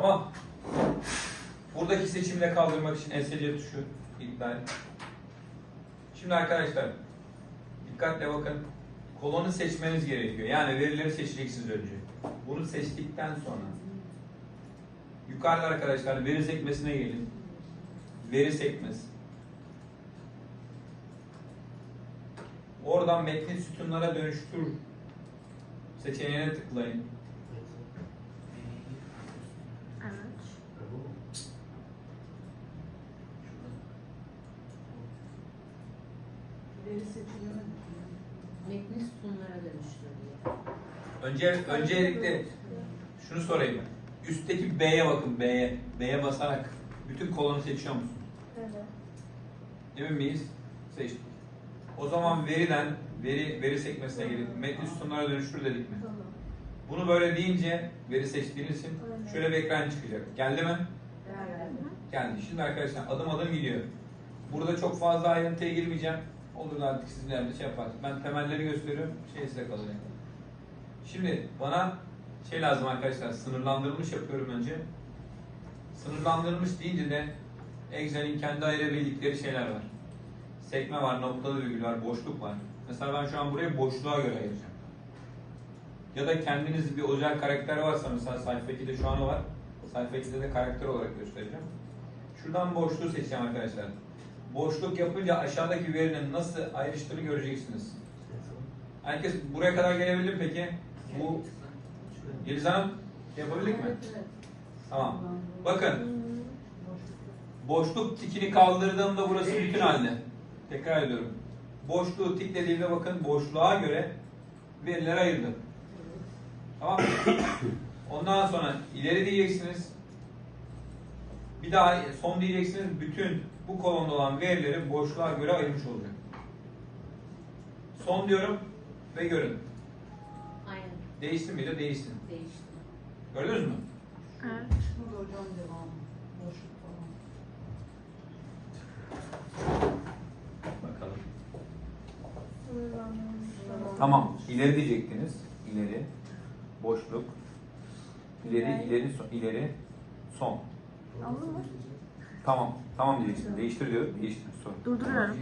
Tamam. Buradaki seçimi de kaldırmak için ESC tuşu iptal. Şimdi arkadaşlar dikkatle bakın. Kolonu seçmeniz gerekiyor. Yani verileri seçeceksiniz önce. Bunu seçtikten sonra yukarıda arkadaşlar veri sekmesine gelin. Veri sekmesi. Oradan metni sütunlara dönüştür seçeneğine tıklayın. Evet. Veri seçilimi. Metni sütunlara dönüştürüyor. Önce öncelikle şunu sorayım. Üstteki B'ye bakın B'ye. B'ye basarak bütün kolonu seçiyor musunuz? Evet. Emin miyiz? Seçtik. O zaman veriden veri veri sekmesine gelip metni sütunlara dönüştür dedik mi? Tamam. Bunu böyle deyince veri seçtiğiniz için şöyle bir ekran çıkacak. Geldi mi? Yani. Geldi. Şimdi arkadaşlar adım adım gidiyor. Burada çok fazla ayrıntıya girmeyeceğim. Olur artık siz ileride şey yaparsınız. Ben temelleri gösteriyorum. Şey size kalacak. Şimdi bana şey lazım arkadaşlar. Sınırlandırılmış yapıyorum önce. Sınırlandırılmış deyince de Excel'in kendi ayırabildikleri şeyler var. Sekme var, noktalı virgül var, boşluk var. Mesela ben şu an burayı boşluğa göre ayıracağım. Ya da kendiniz bir özel karakter varsa mesela sayfa 2'de şu an var. Sayfa 2'de de karakter olarak göstereceğim. Şuradan boşluğu seçeceğim arkadaşlar. Boşluk yapınca aşağıdaki verinin nasıl ayrıştığını göreceksiniz. Herkes buraya kadar gelebildi mi peki? Bu Yeliz Hanım yapabildik mi? Tamam. Bakın boşluk tikini kaldırdığımda burası bütün halde. Tekrar ediyorum. Boşluğu tiklediğimde bakın boşluğa göre verileri ayırdım. Tamam mı? Ondan sonra ileri diyeceksiniz. Bir daha son diyeceksiniz. Bütün bu kolonda olan verileri boşluğa göre ayırmış olacak. Son diyorum ve görün. Aynen. Değişti miydi? Değişti. Değişti. Gördünüz mü? Evet. Burada hocam devamı. Boşluk falan. Bakalım. Tamam. İleri diyecektiniz. İleri. Boşluk. İleri, ileri, son, ileri, son. Anladın mı? Tamam. Tamam diyeceksin. Değiştir diyor. Değiştir. Son. Durduruyorum.